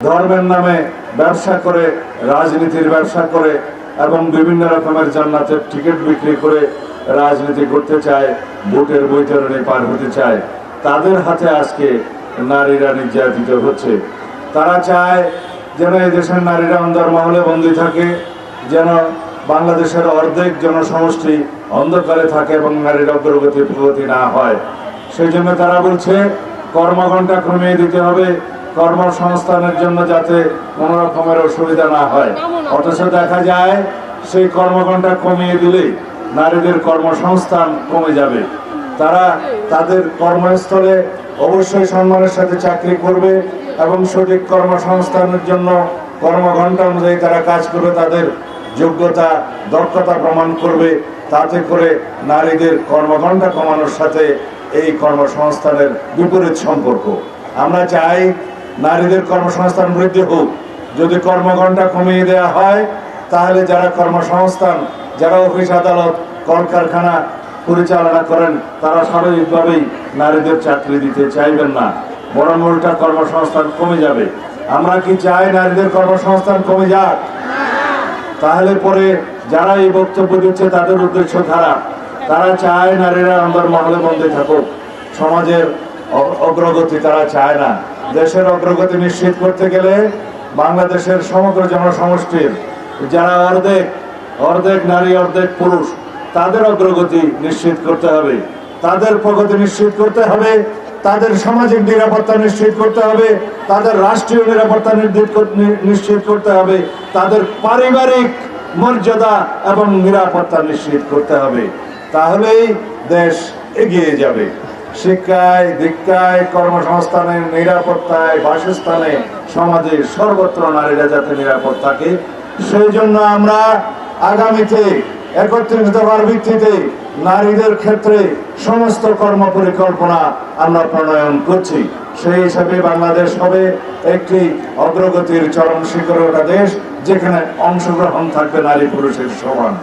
ধর্মের নামে ব্যবসা করে, রাজনীতির ব্যবসা করে এবং বিভিন্ন রকমের জান্নাতের টিকিট বিক্রি করে রাজনীতি করতে চায়, ভোটের বৈতরণে পার হতে চায়। তাদের হাতে আজকে নারীরা নির্যাতিত হচ্ছে। তারা চায় যেন এই দেশের নারীরা অন্দরমহলে বন্দী থাকে, যেন বাংলাদেশের অর্ধেক জনসমষ্টি অন্ধকারে থাকে এবং নারীর অগ্রগতি প্রগতি না হয়। সেই জন্য তারা বলছে, কর্মঘণ্টা কমিয়ে দিতে হবে কর্মসংস্থানের জন্য যাতে কোনো রকমের অসুবিধা না হয়। অথচ দেখা যায়, সেই কর্মঘণ্টা কমিয়ে দিলে নারীদের কর্মসংস্থান কমে যাবে। তারা তাদের কর্মস্থলে অবশ্যই সম্মানের সাথে চাকরি করবে এবং সঠিক কর্মসংস্থানের জন্য কর্মঘণ্টা অনুযায়ী তারা কাজ করবে, তাদের যোগ্যতা, দক্ষতা প্রমাণ করবে। তাতে করে নারীদের কর্মঘণ্টা কমানোর সাথে এই কর্মসংস্থানের বিপরীত সম্পর্ক। আমরা চাই নারীদের কর্মসংস্থান বৃদ্ধি হোক। যদি কর্মঘণ্টা কমিয়ে দেওয়া হয়, তাহলে যারা কর্মসংস্থান, যারা অফিস আদালত, কলকারখানা পরিচালনা করেন, তারা স্বাভাবিকভাবেই নারীদের চাকরি দিতে চাইবেন না। বরং উল্টা কর্মসংস্থান কমে যাবে। আমরা কি চাই নারীদের কর্মসংস্থান কমে যাক? তাহলে পরে যারা এই বক্তব্য দিচ্ছে তাদের উদ্দেশ্য খারাপ। তারা চায় নারীরা আমাদের মহলে বন্দী থাকুক। সমাজের অগ্রগতি তারা চায় না। দেশের অগ্রগতি নিশ্চিত করতে গেলে বাংলাদেশের সমগ্র জনসমষ্টির, যারা অর্ধেক অর্ধেক নারী, অর্ধেক পুরুষ, তাদের অগ্রগতি নিশ্চিত করতে হবে। তাদের প্রগতি নিশ্চিত করতে হবে, তাদের সামাজিক নিরাপত্তা নিশ্চিত করতে হবে, তাদের রাষ্ট্রীয় নিরাপত্তা নিশ্চিত করতে হবে, তাদের পারিবারিক মর্যাদা এবং নিরাপত্তা নিশ্চিত করতে হবে। তাহলেই দেশ এগিয়ে যাবে। শিক্ষায়, দীক্ষায়, কর্মসংস্থানে, নিরাপত্তায়, বাসস্থানে সমাজে সর্বত্র নারীরা যাতে নিরাপদ থাকে সেই জন্য আমরা আগামীতে একত্রিশ দফার ভিত্তিতে নারীদের ক্ষেত্রে সমস্ত কর্ম পরিকল্পনা আমরা প্রণয়ন করছি। সেই হিসাবে বাংলাদেশ হবে একটি অগ্রগতির চরম শিখরে দেশ, যেখানে অংশগ্রহণ থাকবে নারী পুরুষের সমান।